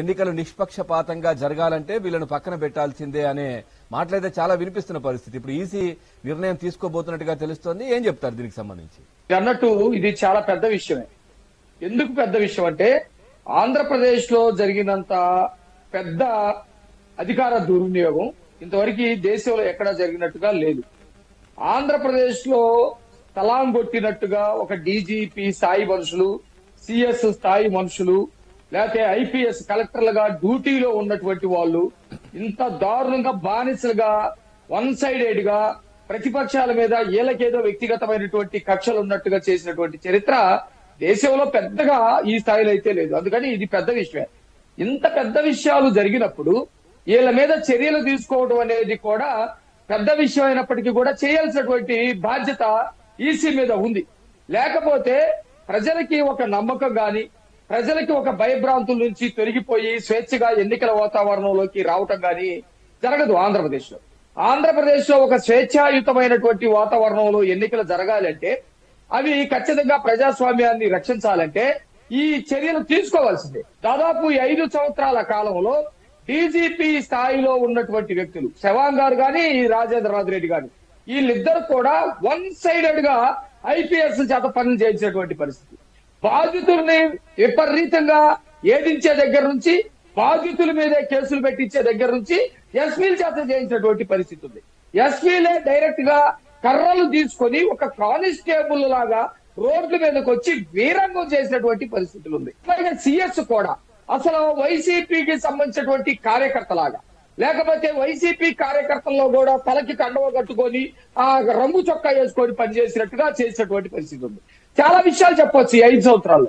ఎన్నికలు నిష్పక్షపాతంగా జరగాలంటే వీళ్ళను పక్కన పెట్టాల్సిందే అనే మాటలైతే చాలా వినిపిస్తున్న పరిస్థితి. ఇప్పుడు ఈసీ నిర్ణయం తీసుకోబోతున్నట్టుగా తెలుస్తోంది. ఏం చెప్తారు దీనికి సంబంధించి? అన్నట్టు ఇది చాలా పెద్ద విషయమే. ఎందుకు పెద్ద విషయం అంటే ఆంధ్రప్రదేశ్లో జరిగినంత పెద్ద అధికార దుర్వినియోగం ఇంతవరకు దేశంలో ఎక్కడా జరిగినట్టుగా లేదు. ఆంధ్రప్రదేశ్లో తలాం కొట్టినట్టుగా ఒక డీజీపీ స్థాయి మనుషులు సిఎస్ స్థాయి మనుషులు లేకపోతే ఐపీఎస్ కలెక్టర్లుగా డ్యూటీలో ఉన్నటువంటి వాళ్ళు ఇంత దారుణంగా బానిసలుగా వన్ సైడెడ్గా ప్రతిపక్షాల మీద వీళ్ళకేదో వ్యక్తిగతమైనటువంటి కక్షలు ఉన్నట్టుగా చేసినటువంటి చరిత్ర దేశంలో పెద్దగా ఈ స్థాయిలో అయితే లేదు. అందుకని ఇది పెద్ద విషయమే. ఇంత పెద్ద విషయాలు జరిగినప్పుడు వీళ్ళ మీద చర్యలు తీసుకోవడం అనేది కూడా పెద్ద విషయం అయినప్పటికీ కూడా చేయాల్సినటువంటి బాధ్యత ఈసీ మీద ఉంది. లేకపోతే ప్రజలకి ఒక నమ్మకం గాని ప్రజలకి ఒక భయభ్రాంతుల నుంచి తొలగిపోయి స్వేచ్ఛగా ఎన్నికల వాతావరణంలోకి రావటం కానీ జరగదు ఆంధ్రప్రదేశ్లో ఆంధ్రప్రదేశ్లో ఒక స్వేచ్ఛాయుతమైనటువంటి వాతావరణంలో ఎన్నికలు జరగాలంటే అవి ఖచ్చితంగా ప్రజాస్వామ్యాన్ని రక్షించాలంటే ఈ చర్యలు తీసుకోవాల్సిందే. దాదాపు ఐదు సంవత్సరాల కాలంలో డీజీపీ స్థాయిలో ఉన్నటువంటి వ్యక్తులు శవాన్ గారు గాని రాజేంద్రనాథ్ రెడ్డి గాని వీళ్ళిద్దరు కూడా వన్ సైడెడ్గా ఐపీఎస్ చేత పనులు చేయించినటువంటి పరిస్థితి. బాధితుల్ని విపరీతంగా ఏదించే దగ్గర నుంచి బాధితుల మీదే కేసులు పెట్టించే దగ్గర నుంచి ఎస్పీల చేత చేయించినటువంటి పరిస్థితి ఉంది. ఎస్పీలే డైరెక్ట్గా కర్రలు తీసుకొని ఒక కానిస్టేబుల్ లాగా రోడ్ల మీదకి వచ్చి వీరంగం చేసినటువంటి పరిస్థితులు ఉంది. పైగా సిఎస్ కూడా అసలు వైసీపీకి సంబంధించినటువంటి కార్యకర్తలాగా లేకపోతే వైసీపీ కార్యకర్తల్లో కూడా తలకి కండవ కట్టుకొని ఆ రంగు చొక్కా వేసుకొని పనిచేసినట్టుగా చేసినటువంటి పరిస్థితి ఉంది. చాలా విషయాలు చెప్పొచ్చు ఈ ఐదు సంవత్సరాల్లో.